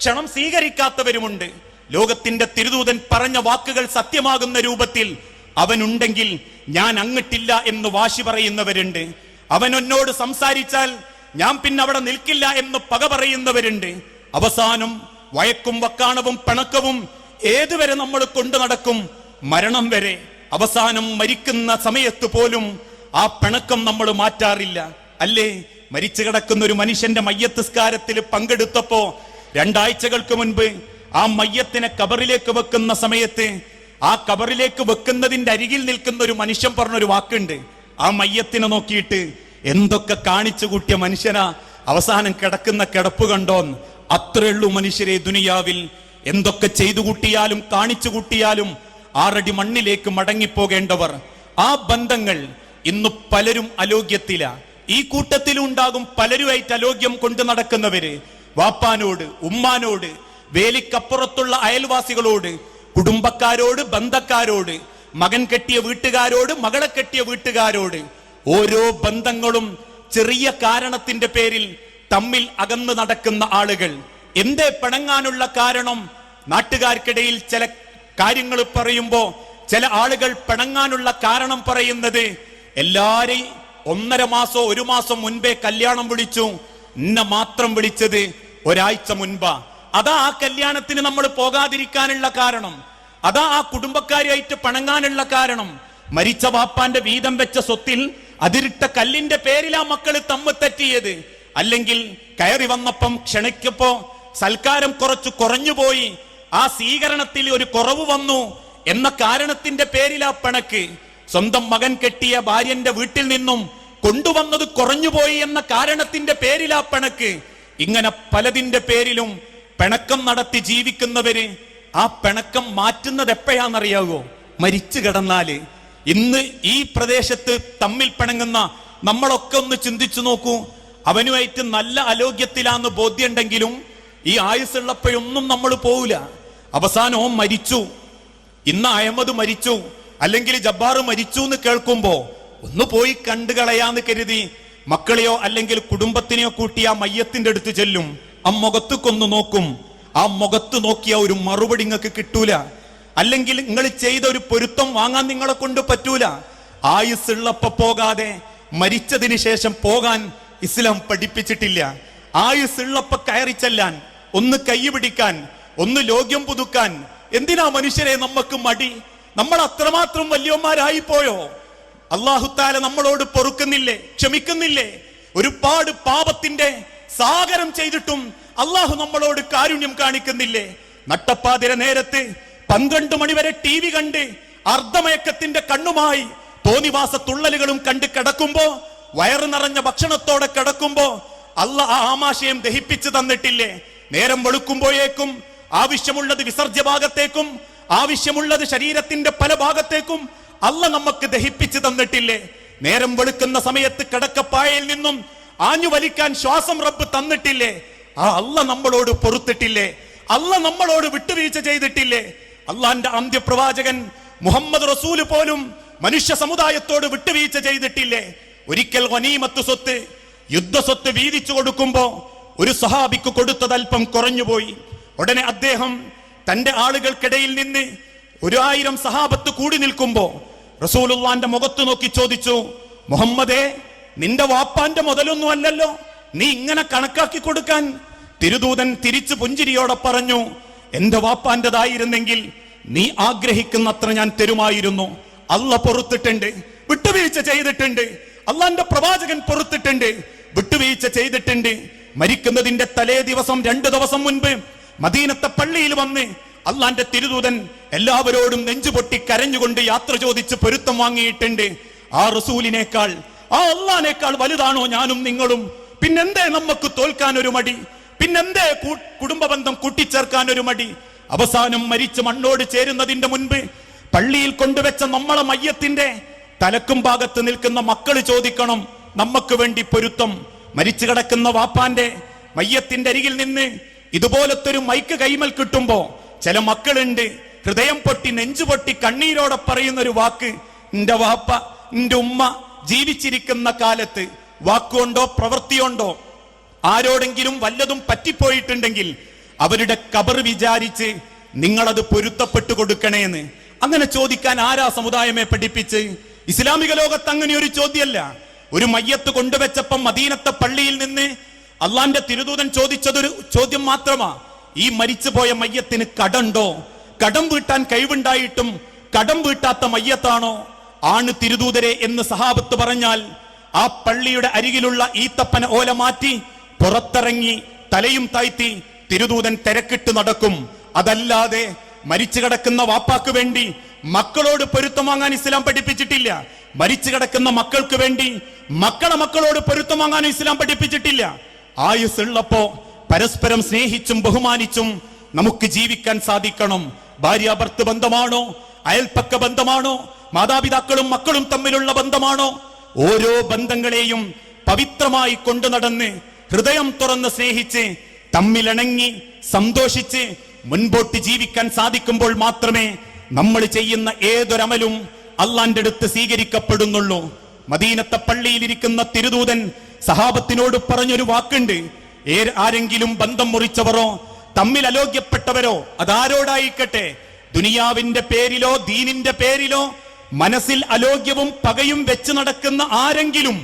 ക്ഷണം സ്വീകരിക്കാത്തവരുമുണ്ട്. ലോകത്തിന്റെ തിരുദൂതൻ പറഞ്ഞ വാക്കുകൾ സത്യമാകുന്ന രൂപത്തിൽ അവനുണ്ടെങ്കിൽ ഞാൻ അങ്ങിട്ടില്ല എന്ന് വാശി പറയുന്നവരുണ്ട്. അവൻ എന്നോട് സംസാരിച്ചാൽ ഞാൻ പിന്നെ അവിടെ നിൽക്കില്ല എന്ന് പക പറയുന്നവരുണ്ട്. അവസാനം വയക്കും വക്കാണവും പിണക്കവും ഏതുവരെ നമ്മൾ കൊണ്ടു നടക്കും മരണം വരെ. അവസാനം മരിക്കുന്ന സമയത്ത് പോലും ആ പിണക്കം നമ്മൾ മാറ്റാറില്ല. അല്ലേ? മരിച്ചു കിടക്കുന്ന ഒരു മനുഷ്യന്റെ മയ്യത്തിസ്കാരത്തിൽ പങ്കെടുത്തപ്പോ രണ്ടാഴ്ചകൾക്ക് മുൻപ് ആ മയ്യത്തിനെ കബറിലേക്ക് വെക്കുന്ന സമയത്ത് ആ കബറിലേക്ക് വെക്കുന്നതിന്റെ അരികിൽ നിൽക്കുന്ന ഒരു മനുഷ്യൻ പറഞ്ഞൊരു വാക്കുണ്ട്. ആ മയ്യത്തിനെ നോക്കിയിട്ട് എന്തൊക്കെ കാണിച്ചു കൂട്ടിയ മനുഷ്യനാ അവസാനം കിടക്കുന്ന കിടപ്പ് കണ്ടോ അത്രയുള്ളൂ മനുഷ്യരെ ദുനിയാവിൽ. എന്തൊക്കെ ചെയ്തു കൂട്ടിയാലും കാണിച്ചു കൂട്ടിയാലും ആറടി മണ്ണിലേക്ക് മടങ്ങിപ്പോകേണ്ടവർ. ആ ബന്ധങ്ങൾ ഇന്ന് പലരും അലോഗ്യത്തില. ഈ കൂട്ടത്തിലുണ്ടാകും പലരുമായിട്ട് അലോഗ്യം കൊണ്ടു നടക്കുന്നവര്. വാപ്പാനോട് ഉമ്മാനോട് വേലിക്കപ്പുറത്തുള്ള അയൽവാസികളോട് കുടുംബക്കാരോട് ബന്ധക്കാരോട് മകൻ കെട്ടിയ വീട്ടുകാരോട് മകളെ കെട്ടിയ വീട്ടുകാരോട് ഓരോ ബന്ധങ്ങളും ചെറിയ കാരണത്തിന്റെ പേരിൽ തമ്മിൽ അകന്നു നടക്കുന്ന ആളുകൾ. എന്തേ പിണങ്ങാനുള്ള കാരണം? നാട്ടുകാർക്കിടയിൽ ചില കാര്യങ്ങൾ പറയുമ്പോൾ ചില ആളുകൾ പിണങ്ങാനുള്ള കാരണം പറയുന്നത് എല്ലാരെയും ഒന്നര മാസോ ഒരു മാസം മുൻപേ കല്യാണം വിളിച്ചു. എന്നെ മാത്രം വിളിച്ചത് ഒരാഴ്ച മുൻപാ. അതാ ആ കല്യാണത്തിന് നമ്മൾ പോകാതിരിക്കാനുള്ള കാരണം. അതാ ആ കുടുംബക്കാരിയായിട്ട് പണങ്ങാനുള്ള കാരണം. മരിച്ച വാപ്പാന്റെ വീതം വെച്ച സ്വത്തിൽ അതിരിട്ട കല്ലിന്റെ പേരിലാ മക്കൾ തമ്മ് തെറ്റിയത്. അല്ലെങ്കിൽ കയറി വന്നപ്പം ക്ഷണിക്കപ്പോ സൽക്കാരം കുറച്ചു പോയി ആ സ്വീകരണത്തിൽ ഒരു കുറവ് വന്നു എന്ന കാരണത്തിന്റെ പേരിലാ പണക്ക്. സ്വന്തം മകൻ കെട്ടിയ ഭാര്യന്റെ വീട്ടിൽ നിന്നും കൊണ്ടുവന്നത് കുറഞ്ഞുപോയി എന്ന കാരണത്തിന്റെ പേരിലാ പിണക്ക്. ഇങ്ങനെ പലതിന്റെ പേരിലും പിണക്കം നടത്തി ജീവിക്കുന്നവര് ആ പിണക്കം മാറ്റുന്നത് എപ്പോഴാണെന്നറിയാവോ മരിച്ചു കിടന്നാൽ. ഇന്ന് ഈ പ്രദേശത്ത് തമ്മിൽ പിണങ്ങുന്ന നമ്മളൊക്കെ ഒന്ന് ചിന്തിച്ചു നോക്കൂ. അവനുമായിട്ട് നല്ല അലോഗ്യത്തിലാന്ന് ബോധ്യമുണ്ടെങ്കിലും ഈ ആയുസ്സുള്ളപ്പോഴൊന്നും നമ്മൾ പോവില്ല അവസാനവും മരിച്ചു. ഇന്ന് അഹമ്മദ് മരിച്ചു. അല്ലെങ്കിൽ ജബ്ബാർ മരിച്ചു എന്ന് കേൾക്കുമ്പോ ഒന്ന് പോയി കണ്ടു കളയാന്ന് കരുതി മക്കളെയോ അല്ലെങ്കിൽ കുടുംബത്തിനെയോ കൂട്ടി ആ മയ്യത്തിന്റെ അടുത്ത് ചെല്ലും. ആ മുഖത്ത് കൊന്നു നോക്കും. ആ മുഖത്ത് നോക്കിയ ഒരു മറുപടി നിങ്ങൾക്ക് കിട്ടൂല. അല്ലെങ്കിൽ നിങ്ങൾ ചെയ്ത ഒരു പൊരുത്തം വാങ്ങാൻ നിങ്ങളെ കൊണ്ട് പറ്റൂല. ആയുസ്സുള്ളപ്പോ പോകാതെ മരിച്ചതിന് ശേഷം പോകാൻ ഇസ്ലാം പഠിപ്പിച്ചിട്ടില്ല. ആയുസ്സുള്ളപ്പോ കയറി ചെല്ലാൻ ഒന്ന് കൈ പിടിക്കാൻ ഒന്ന് ലോക്യം പുതുക്കാൻ. എന്തിനാ മനുഷ്യരെ നമുക്ക് മടി? നമ്മൾ അത്രമാത്രം വലിയവന്മാരായി പോയോ അള്ളാഹുത്താല നമ്മളോട് പൊറുക്കുന്നില്ലേ ക്ഷമിക്കുന്നില്ലേ? ഒരുപാട് പാപത്തിന്റെ സാഗരം ചെയ്തിട്ടും അള്ളാഹു നമ്മളോട് കാരുണ്യം കാണിക്കുന്നില്ലേ? നട്ടപ്പാതിര നേരത്ത് പന്ത്രണ്ട് മണിവരെ ടി വി കണ്ട് അർദ്ധമയക്കത്തിന്റെ കണ്ണുമായി തോന്നിവാസ തുള്ളലുകളും കണ്ട് കിടക്കുമ്പോ വയറ് നിറഞ്ഞ ഭക്ഷണത്തോടെ കിടക്കുമ്പോ അല്ല ആ ആമാശയം ദഹിപ്പിച്ചു തന്നിട്ടില്ലേ? നേരം വെളുക്കുമ്പോഴേക്കും ആവശ്യമുള്ളത് വിസർജ്യ ഭാഗത്തേക്കും ആവശ്യമുള്ളത് ശരീരത്തിന്റെ പല ഭാഗത്തേക്കും അല്ല നമുക്ക് ദഹിപ്പിച്ചു തന്നിട്ടില്ലേ? നേരം വെളുക്കുന്ന സമയത്ത് കിടക്കപ്പായയിൽ നിന്നും ആഞ്ഞു വലിക്കാൻ ശ്വാസം റബ്ബ് തന്നിട്ടില്ലേ? ആ അല്ല നമ്മളോട് പൊറുത്തിട്ടില്ലേ? അല്ല നമ്മളോട് വിട്ടുവീഴ്ച ചെയ്തിട്ടില്ലേ? അള്ളാന്റെ അന്ത്യപ്രവാചകൻ മുഹമ്മദ് റസൂൽ പോലും മനുഷ്യ സമുദായത്തോട് വിട്ടുവീഴ്ച ചെയ്തിട്ടില്ലേ? ഒരിക്കൽ വനീമത്ത് സ്വത്ത് യുദ്ധ സ്വത്ത് വീതിച്ചു കൊടുക്കുമ്പോ ഒരു സഹാബിക്ക് കൊടുത്തത് അല്പം കുറഞ്ഞുപോയി ഉടനെ അദ്ദേഹം തന്റെ ആളുകൾക്കിടയിൽ നിന്ന് ഒരു ആയിരം സഹാബത്ത് കൂടി നിൽക്കുമ്പോ റസൂലുള്ളാന്റെ മുഖത്ത് നോക്കി ചോദിച്ചു മുഹമ്മദേ നിന്റെ വാപ്പാന്റെ മുതലൊന്നും അല്ലല്ലോ. നീ ഇങ്ങനെ കണക്കാക്കി കൊടുക്കാൻ. തിരുദൂതൻ തിരിച്ചു പുഞ്ചിരിയോടെ പറഞ്ഞു എന്റെ വാപ്പാന്റെതായിരുന്നെങ്കിൽ നീ ആഗ്രഹിക്കുന്നത്ര ഞാൻ തരുമായിരുന്നു. അല്ല പൊറുത്തിട്ടുണ്ട് വിട്ടുവീഴ്ച ചെയ്തിട്ടുണ്ട്. അള്ളാന്റെ പ്രവാചകൻ പൊറുത്തിട്ടുണ്ട് വിട്ടുവീഴ്ച ചെയ്തിട്ടുണ്ട്. മരിക്കുന്നതിന്റെ തലേ ദിവസം രണ്ടു ദിവസം മുൻപ് മദീനത്തെ പള്ളിയിൽ വന്ന് അള്ളാന്റെ തിരുദൂതൻ എല്ലാവരോടും നെഞ്ചുപൊട്ടി കരഞ്ഞുകൊണ്ട് യാത്ര ചോദിച്ച് പൊരുത്തം വാങ്ങിയിട്ടുണ്ട്. ആ റസൂലിനേക്കാൾ ആ അള്ളാനേക്കാൾ വലുതാണോ ഞാനും നിങ്ങളും? പിന്നെന്തേ നമുക്ക് തോൽക്കാൻ ഒരു മടി? പിന്നെന്തേ കുടുംബ ബന്ധം കൂട്ടിച്ചേർക്കാൻ ഒരു മടി? അവസാനം മരിച്ച് മണ്ണോട് ചേരുന്നതിന്റെ മുൻപ് പള്ളിയിൽ കൊണ്ടുവച്ച നമ്മളെ മയ്യത്തിന്റെ തലക്കും ഭാഗത്ത് നിൽക്കുന്ന മക്കൾ ചോദിക്കണം നമുക്ക് വേണ്ടി പൊരുത്തം? മരിച്ചു കിടക്കുന്ന വാപ്പാന്റെ മയ്യത്തിന്റെ അരികിൽ നിന്ന് ഇതുപോലത്തെ ഒരു മൈക്ക് കൈമൽ കിട്ടുമ്പോ ചില മക്കളുണ്ട് ഹൃദയം പൊട്ടി നെഞ്ചു പൊട്ടി കണ്ണീരോടെ പറയുന്ന ഒരു വാക്ക് എന്റെ വാപ്പ എന്റെ ഉമ്മ ജീവിച്ചിരിക്കുന്ന കാലത്ത് വാക്കുകൊണ്ടോ പ്രവൃത്തിയോണ്ടോ ആരോടെങ്കിലും വല്ലതും പറ്റിപ്പോയിട്ടുണ്ടെങ്കിൽ അവരുടെ കബർ വിചാരിച്ച് നിങ്ങളത് പൊരുത്തപ്പെട്ടു കൊടുക്കണേന്ന്. അങ്ങനെ ചോദിക്കാൻ ആരാ സമുദായമെ പഠിപ്പിച്ച്? ഇസ്ലാമിക ലോകത്ത് അങ്ങനെ ഒരു ചോദ്യമല്ല. ഒരു മയ്യത്ത് കൊണ്ടുവച്ചപ്പം മദീനത്തെ പള്ളിയിൽ നിന്ന് അള്ളാന്റെ തിരുദൂതൻ ചോദിച്ചതൊരു ചോദ്യം മാത്രമാ. ഈ മരിച്ചുപോയ മയ്യത്തിന് കടണ്ടോ? കടം വീട്ടാൻ കഴിവുണ്ടായിട്ടും കടം വീട്ടാത്ത മയ്യത്താണോ? ആണ് തിരുദൂതരെ എന്ന് സഹാബത്ത് പറഞ്ഞാൽ ആ പള്ളിയുടെ അരികിലുള്ള ഈത്തപ്പന ഓല മാറ്റി പുറത്തിറങ്ങി തലയും താഴ്ത്തി തിരുദൂതൻ തിരക്കിട്ട് നടക്കും. അതല്ലാതെ മരിച്ചു കിടക്കുന്ന വാപ്പാക്ക് വേണ്ടി മക്കളോട് പൊരുത്തം വാങ്ങാൻ ഇസ്ലാം പഠിപ്പിച്ചിട്ടില്ല. മരിച്ചു കിടക്കുന്ന മക്കൾക്ക് വേണ്ടി മക്കളെ മക്കളോട് പൊരുത്തം വാങ്ങാൻ ഇസ്ലാം പഠിപ്പിച്ചിട്ടില്ല. ആയുസ് ഉള്ളപ്പോ പരസ്പരം സ്നേഹിച്ചും ബഹുമാനിച്ചും നമുക്ക് ജീവിക്കാൻ സാധിക്കണം. ഭാര്യ ഭർത്ത് ബന്ധമാണോ? അയൽപ്പക്ക ബന്ധമാണോ? മാതാപിതാക്കളും മക്കളും തമ്മിലുള്ള ബന്ധമാണോ? ഓരോ ബന്ധങ്ങളെയും പവിത്രമായി കൊണ്ടു നടന്ന് ഹൃദയം തുറന്ന് സ്നേഹിച്ച് തമ്മിലിണങ്ങി സന്തോഷിച്ച് മുൻപോട്ട് ജീവിക്കാൻ സാധിക്കുമ്പോൾ മാത്രമേ നമ്മൾ ചെയ്യുന്ന ഏതൊരമലും അള്ളാന്റെ അടുത്ത് സ്വീകരിക്കപ്പെടുന്നുള്ളൂ. മദീനത്തെ പള്ളിയിലിരിക്കുന്ന തിരുദൂതൻ സഹാബത്തിനോട് പറഞ്ഞൊരു വാക്കുണ്ട്. ആരെങ്കിലും ബന്ധം മുറിച്ചവരോ തമ്മിൽ അലോഗ്യപ്പെട്ടവരോ അതാരോടായിക്കട്ടെ? ദുനിയാവിന്റെ പേരിലോ ദീനിന്റെ പേരിലോ മനസ്സിൽ അലോഗ്യവും പകയും വെച്ച് നടക്കുന്ന ആരെങ്കിലും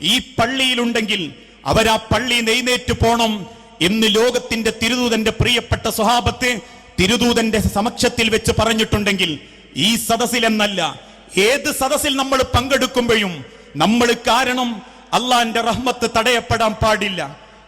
ഈ പള്ളിയിലുണ്ടെങ്കിൽ അവരാ പള്ളി നെയ്നേറ്റ് പോണം എന്ന് ലോകത്തിന്റെ തിരുദൂതന്റെ പ്രിയപ്പെട്ട സ്വഹാബത്ത് തിരുദൂതന്റെ സമക്ഷത്തിൽ വെച്ച് പറഞ്ഞിട്ടുണ്ടെങ്കിൽ ഈ സദസ്സിലെന്നല്ല ഏത് സദസ്സിൽ നമ്മൾ പങ്കെടുക്കുമ്പോഴും നമ്മൾ കാരണം അള്ളാന്റെ റഹ്മത്ത് തടയപ്പെടാൻ പാടില്ല.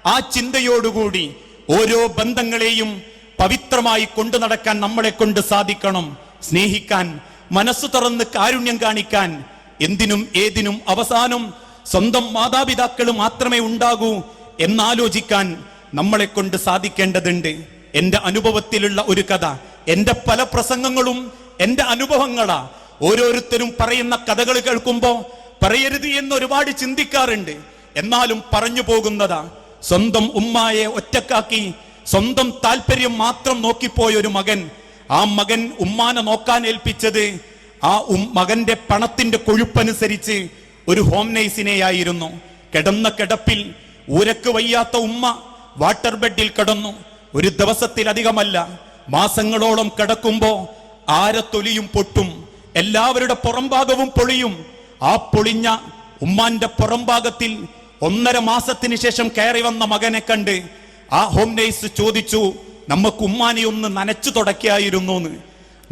ആ ചിന്തയോടുകൂടി ഓരോ ബന്ധങ്ങളെയും പവിത്രമായി കൊണ്ടു നടക്കാൻ നമ്മളെ കൊണ്ട് സാധിക്കണം. സ്നേഹിക്കാൻ മനസ്സ് തുറന്ന് കാരുണ്യം കാണിക്കാൻ എന്തിനും ഏതിനും അവസാനം സ്വന്തം മാതാപിതാക്കൾ മാത്രമേ ഉണ്ടാകൂ എന്നാലോചിക്കാൻ നമ്മളെ കൊണ്ട് സാധിക്കേണ്ടതുണ്ട്. എന്റെ അനുഭവത്തിലുള്ള ഒരു കഥ എന്റെ പല പ്രസംഗങ്ങളും എന്റെ അനുഭവങ്ങളാ. ഓരോരുത്തരും പറയുന്ന കഥകൾ കേൾക്കുമ്പോൾ പറയരുത് എന്ന് ഒരുപാട് ചിന്തിക്കാറുണ്ട്. എന്നാലും പറഞ്ഞു പോകുന്നതാ. സ്വന്തം ഉമ്മായെ ഒറ്റക്കാക്കി സ്വന്തം താല്പര്യം മാത്രം നോക്കിപ്പോയ ഒരു മകൻ. ആ മകൻ ഉമ്മാനെ നോക്കാൻ ഏൽപ്പിച്ചത് ആ മകന്റെ പണത്തിന്റെ കൊഴുപ്പനുസരിച്ച് ഒരു ഹോം നേഴ്സിനെയായിരുന്നു കിടന്ന കിടപ്പിൽ ഊരക്ക് വയ്യാത്ത ഉമ്മ വാട്ടർ ബെഡിൽ കിടന്നു. ഒരു ദിവസത്തിലധികമല്ല മാസങ്ങളോളം കിടക്കുമ്പോ ആരത്തൊലിയും പൊട്ടും എല്ലാവരുടെ പുറംഭാഗവും പൊളിയും. ആ പൊളിഞ്ഞ ഉമ്മാന്റെ പുറംഭാഗത്തിൽ ഒന്നര മാസത്തിന് ശേഷം കയറി വന്ന മകനെ കണ്ട് ആ ഹോം നേഴ്സ് ചോദിച്ചു നമുക്ക് ഉമ്മാനെ ഒന്ന് നനച്ചു തുടക്കായിരുന്നു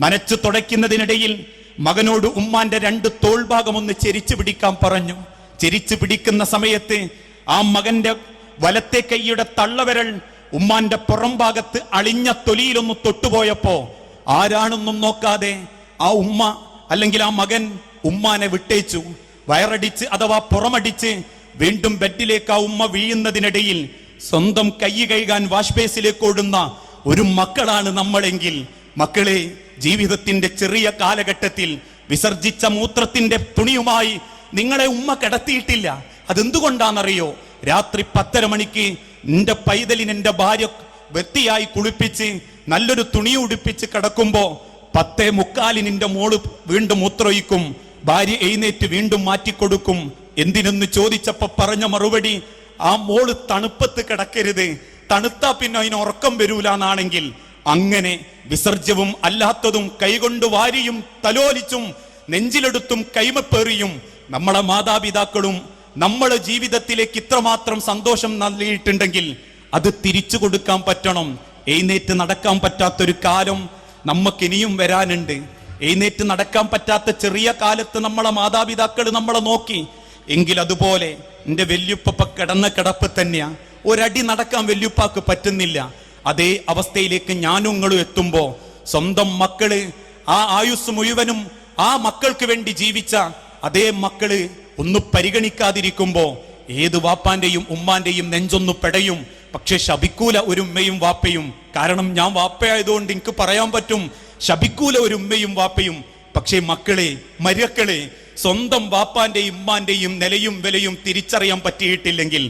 നനച്ചു തുടയ്ക്കുന്നതിനിടയിൽ മകനോട് ഉമ്മാന്റെ രണ്ട് തോൾഭാഗം ഒന്ന് ചെരിച്ചു പിടിക്കാൻ പറഞ്ഞു. ചെരിച്ചു പിടിക്കുന്ന സമയത്ത് ആ മകന്റെ വലത്തെ കൈയുടെ തള്ളവിരൽ ഉമ്മാന്റെ പുറം ഭാഗത്ത് അളിഞ്ഞ തൊലിയിലൊന്ന് തൊട്ടുപോയപ്പോ ആരാണെന്നും നോക്കാതെ ആ ഉമ്മ അല്ലെങ്കിൽ ആ മകൻ ഉമ്മാനെ വിട്ടേച്ചു. വയറടിച്ച് അഥവാ പുറമടിച്ച് വീണ്ടും ബെഡിലേക്ക് ആ ഉമ്മ വീഴുന്നതിനിടയിൽ സ്വന്തം കൈ കഴുകാൻ വാഷ് ബേസിലേക്ക് ഓടുന്ന ഒരു മക്കളാണ് നമ്മളെങ്കിൽ. മക്കളെ ജീവിതത്തിന്റെ ചെറിയ കാലഘട്ടത്തിൽ വിസർജിച്ച മൂത്രത്തിന്റെ തുണിയുമായി നിങ്ങളെ ഉമ്മ കിടത്തിയിട്ടില്ല. അതെന്തുകൊണ്ടാണെന്നറിയോ? രാത്രി പത്തര മണിക്ക് നിന്റെ പൈതലിന് എന്റെ ഭാര്യ വൃത്തിയായി കുളിപ്പിച്ച് നല്ലൊരു തുണി ഉടുപ്പിച്ച് കിടക്കുമ്പോൾ പത്തേ മുക്കാലിന് എന്റെ മോൾ വീണ്ടും മൂത്രയിക്കും ഭാര്യ എഴുന്നേറ്റ് വീണ്ടും മാറ്റിക്കൊടുക്കും. എന്തിനെന്ന് ചോദിച്ചപ്പോ പറഞ്ഞ മറുപടി ആ മോൾ തണുപ്പത്ത് കിടക്കരുത്. തണുത്താ പിന്നെ അതിന് ഉറക്കം വരൂലെന്നാണെങ്കിൽ അങ്ങനെ വിസർജ്യവും അല്ലാത്തതും കൈകൊണ്ട് വാരിയും തലോലിച്ചും നെഞ്ചിലെടുത്തും കൈമപ്പേറിയും നമ്മളെ മാതാപിതാക്കളും നമ്മളെ ജീവിതത്തിലേക്ക് ഇത്രമാത്രം സന്തോഷം നൽകിയിട്ടുണ്ടെങ്കിൽ അത് തിരിച്ചു കൊടുക്കാൻ പറ്റണം. എഴുന്നേറ്റ് നടക്കാൻ പറ്റാത്തൊരു കാലം നമുക്ക് ഇനിയും വരാനുണ്ട്. എഴുന്നേറ്റ് നടക്കാൻ പറ്റാത്ത ചെറിയ കാലത്ത് നമ്മളെ മാതാപിതാക്കൾ നമ്മളെ നോക്കി എങ്കിൽ അതുപോലെ എന്റെ വല്യുപ്പ കിടന്ന കിടപ്പ് തന്നെയാ. ഒരടി നടക്കാൻ വല്യുപ്പാക്ക് പറ്റുന്നില്ല. അതേ അവസ്ഥയിലേക്ക് ഞാനും നിങ്ങളും എത്തുമ്പോ സ്വന്തം മക്കൾ ആ ആയുസ് മുഴുവനും ആ മക്കൾക്ക് വേണ്ടി ജീവിച്ച അതേ മക്കൾ ഒന്ന് പരിഗണിക്കാതിരിക്കുമ്പോൾ ഏത് വാപ്പാന്റെയും ഉമ്മാന്റെയും നെഞ്ചൊന്നു പെടയും. പക്ഷെ ശപിക്കൂല ഒരു ഉമ്മയും വാപ്പയും. കാരണം ഞാൻ വാപ്പയായതുകൊണ്ട് എനിക്ക് പറയാൻ പറ്റും. ശപിക്കൂല ഒരു ഉമ്മയും വാപ്പയും. പക്ഷേ മക്കളെ മരക്കളെ സ്വന്തം വാപ്പാന്റെയും ഉമ്മാന്റെയും നിലയും വിലയും തിരിച്ചറിയാൻ പറ്റിയിട്ടില്ലെങ്കിൽ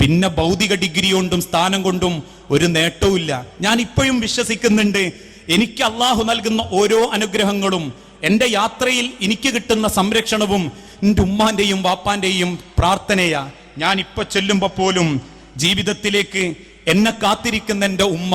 പിന്നെ ഭൗതിക ഡിഗ്രി കൊണ്ടും സ്ഥാനം കൊണ്ടും ഒരു നേട്ടവുമില്ല ഞാൻ ഇപ്പോഴും വിശ്വസിക്കുന്നുണ്ട് എനിക്ക് അള്ളാഹു നൽകുന്ന ഓരോ അനുഗ്രഹങ്ങളും എന്റെ യാത്രയിൽ എനിക്ക് കിട്ടുന്ന സംരക്ഷണവും എന്റെ ഉമ്മാന്റെയും വാപ്പാന്റെയും പ്രാർത്ഥനയാ. ഞാൻ ഇപ്പൊ ചെല്ലുമ്പോ പോലും ജീവിതത്തിലേക്ക് എന്നെ കാത്തിരിക്കുന്ന എന്റെ ഉമ്മ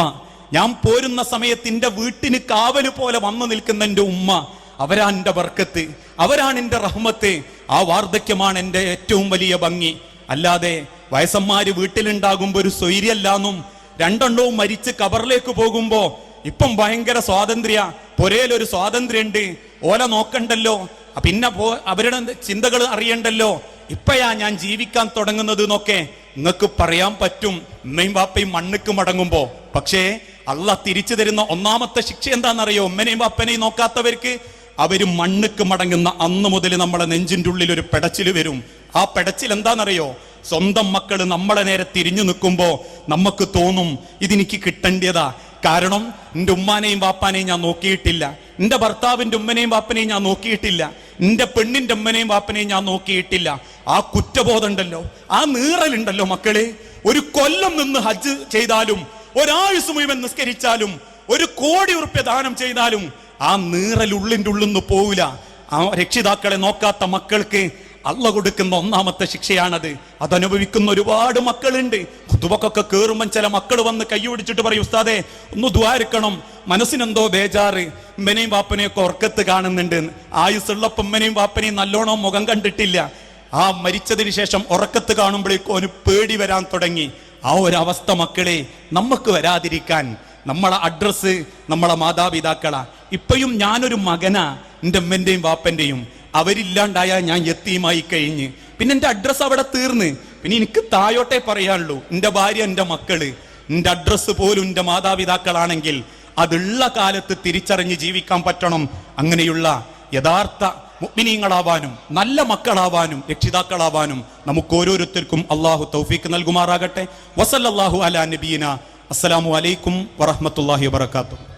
ഞാൻ പോരുന്ന സമയത്ത് എന്റെ വീട്ടിന് കാവൽ പോലെ വന്നു നിൽക്കുന്ന എന്റെ ഉമ്മ അവരാ എന്റെ ബർക്കത്ത് അവരാണ് എന്റെ റഹ്മത്ത്. ആ വാർദ്ധക്യമാണ് എന്റെ ഏറ്റവും വലിയ ഭംഗി. അല്ലാതെ വയസ്സന്മാര് വീട്ടിലുണ്ടാകുമ്പോൾ ഒരു സ്വൈര്യല്ലാന്നും രണ്ടെണ്ണവും മരിച്ച് കബറിലേക്ക് പോകുമ്പോൾ ഇപ്പം ഭയങ്കര സ്വാതന്ത്ര്യ. പൊരയിലൊരു സ്വാതന്ത്ര്യമുണ്ട് ഓല നോക്കണ്ടല്ലോ. പിന്നെ പോ അവരുടെ ചിന്തകൾ അറിയണ്ടല്ലോ. ഇപ്പയാ ഞാൻ ജീവിക്കാൻ തുടങ്ങുന്നത് എന്നൊക്കെ നിങ്ങൾക്ക് പറയാൻ പറ്റും. ഉമ്മയും വാപ്പയും മണ്ണുക്ക് മടങ്ങുമ്പോ. പക്ഷേ അല്ല തിരിച്ചു തരുന്ന ഒന്നാമത്തെ ശിക്ഷ എന്താണെന്നറിയോ? ഉമ്മനെയും വാപ്പനെയും നോക്കാത്തവർക്ക് അവർ മണ്ണുക്ക് മടങ്ങുന്ന അന്ന് മുതൽ നമ്മളെ നെഞ്ചിന്റെ ഉള്ളിൽ ഒരു പെടച്ചിൽ വരും. ആ പെടച്ചിൽ എന്താണെന്നറിയോ? സ്വന്തം മക്കൾ നമ്മളെ നേരെ തിരിഞ്ഞു നിൽക്കുമ്പോൾ നമുക്ക് തോന്നും ഇതെനിക്ക് കിട്ടേണ്ടതാ. കാരണം എന്റെ ഉമ്മാനെയും വാപ്പാനെയും ഞാൻ നോക്കിയിട്ടില്ല. എന്റെ ഭർത്താവിന്റെ ഉമ്മനെയും വാപ്പനെയും ഞാൻ നോക്കിയിട്ടില്ല. എന്റെ പെണ്ണിന്റെ ഉമ്മനെയും വാപ്പനെയും ഞാൻ നോക്കിയിട്ടില്ല. ആ കുറ്റബോധം ഉണ്ടല്ലോ ആ നീറലുണ്ടല്ലോ മക്കളെ. ഒരു കൊല്ലം നിന്ന് ഹജ്ജ് ചെയ്താലും ഒരാഴ്ച മുഴുവൻ നിസ്കരിച്ചാലും ഒരു കോടി ഉറുപ്പ്യ ദാനം ചെയ്താലും ആ നീറൽ ഉള്ളിന്റെ ഉള്ളിൽ നിന്ന് പോവില്ല. ആ രക്ഷിതാക്കളെ നോക്കാത്ത മക്കൾക്ക് അള്ള കൊടുക്കുന്ന ഒന്നാമത്തെ ശിക്ഷയാണത്. അതനുഭവിക്കുന്ന ഒരുപാട് മക്കളുണ്ട്. കുതുവക്കൊക്കെ കയറുമ്പം ചില മക്കൾ വന്ന് കൈ പിടിച്ചിട്ട് പറയും ഉസ്താദെ ഒന്ന് ദ്വാരിക്കണം മനസ്സിനെന്തോ ബേജാറ്. ഉമ്മനെയും വാപ്പനെയൊക്കെ ഉറക്കത്ത് കാണുന്നുണ്ട്. ആയുസ്സുള്ളപ്പം ഉമ്മനെയും വാപ്പനെയും നല്ലോണം മുഖം കണ്ടിട്ടില്ല. ആ മരിച്ചതിന് ശേഷം ഉറക്കത്ത് കാണുമ്പോഴേക്കും ഒരു പേടി വരാൻ തുടങ്ങി. ആ ഒരു അവസ്ഥ മക്കളെ നമുക്ക് വരാതിരിക്കാൻ. നമ്മളെ അഡ്രസ്സ് നമ്മളെ മാതാപിതാക്കളാ. ഇപ്പോഴും ഞാനൊരു മകനാ എന്റെ അമ്മന്റെയും വാപ്പന്റെയും അവരില്ലാണ്ടായാൽ ഞാൻ എത്തിയുമായി കഴിഞ്ഞ്. പിന്നെ എന്റെ അഡ്രസ്സ് അവിടെ തീർന്ന്. പിന്നെ എനിക്ക് തായോട്ടെ പറയാനുള്ളൂ എന്റെ ഭാര്യ എന്റെ മക്കൾ എന്റെ അഡ്രസ്സ് പോലും എന്റെ മാതാപിതാക്കളാണെങ്കിൽ അതുള്ള കാലത്ത് തിരിച്ചറിഞ്ഞ് ജീവിക്കാൻ പറ്റണം. അങ്ങനെയുള്ള യഥാർത്ഥ മുഗ്മിനീങ്ങളാവാനും നല്ല മക്കളാവാനും രക്ഷിതാക്കളാവാനും നമുക്ക് ഓരോരുത്തർക്കും അള്ളാഹു തൗഫീക്ക് നൽകുമാറാകട്ടെ. വസല്ലാഹു അലാ നബീന. അസ്സലാമു അലൈക്കും വറഹമത്തല്ലാഹി വാത്തു